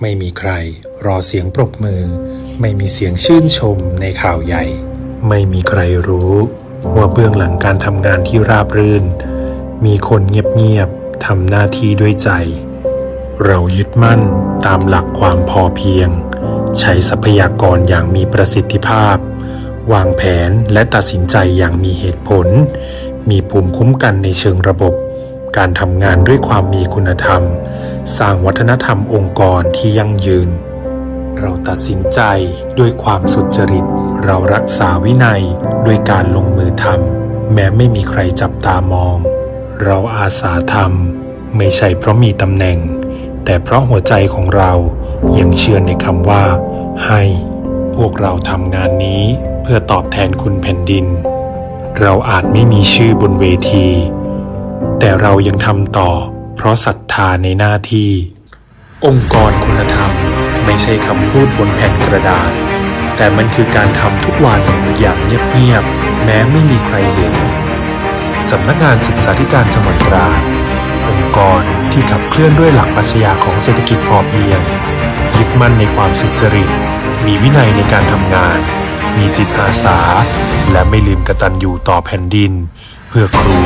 ไม่มีใครรอเสียงปรบมือ ไม่มีเสียงชื่นชมในข่าวใหญ่ ไม่มีใครรู้ ว่าเบื้องหลังการทำงานที่ราบรื่น มีคนเงียบๆทำหน้าที่ด้วยใจ เรายึดมั่นตามหลักความพอเพียง ใช้ทรัพยากรอย่างมีประสิทธิภาพ วางแผนและตัดสินใจอย่างมีเหตุผล มีภูมิคุ้มกันในเชิงระบบ การทำงานด้วยความมีคุณธรรม สร้างวัฒนธรรมองค์กรที่ยั่งยืน เราตัดสินใจด้วยความสุจริต เรารักษาวินัยด้วยการลงมือทำแม้ไม่มีใครจับตามอง เราอาสาทำไม่ใช่เพราะมีตำแหน่ง แต่เพราะหัวใจของเรายังเชื่อในคำว่า ให้ พวกเราทำงานนี้เพื่อตอบแทนคุณแผ่นดิน เราอาจไม่มีชื่อบนเวที แต่เรายังทำต่อ เพราะศรัทธาในหน้าที่ องค์กรคุณธรรมไม่ใช่คำพูดบนแผ่นกระดาษ แต่มันคือการทำทุกวันอย่างเงียบๆแม้ไม่มีใครเห็นสำนักงานศึกษาธิการจังหวัดตราดองค์กรที่ขับเคลื่อนด้วยหลักปรัชญาของเศรษฐกิจพอเพียงยึดมั่นในความสุจริต มีวินัยในการทำงาน มีจิตอาสา และไม่ลืมกระตัญญูต่อแผ่นดิน เพื่อครู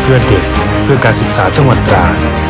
เพื่อเด็ก เพื่อการศึกษาจังหวัดตราด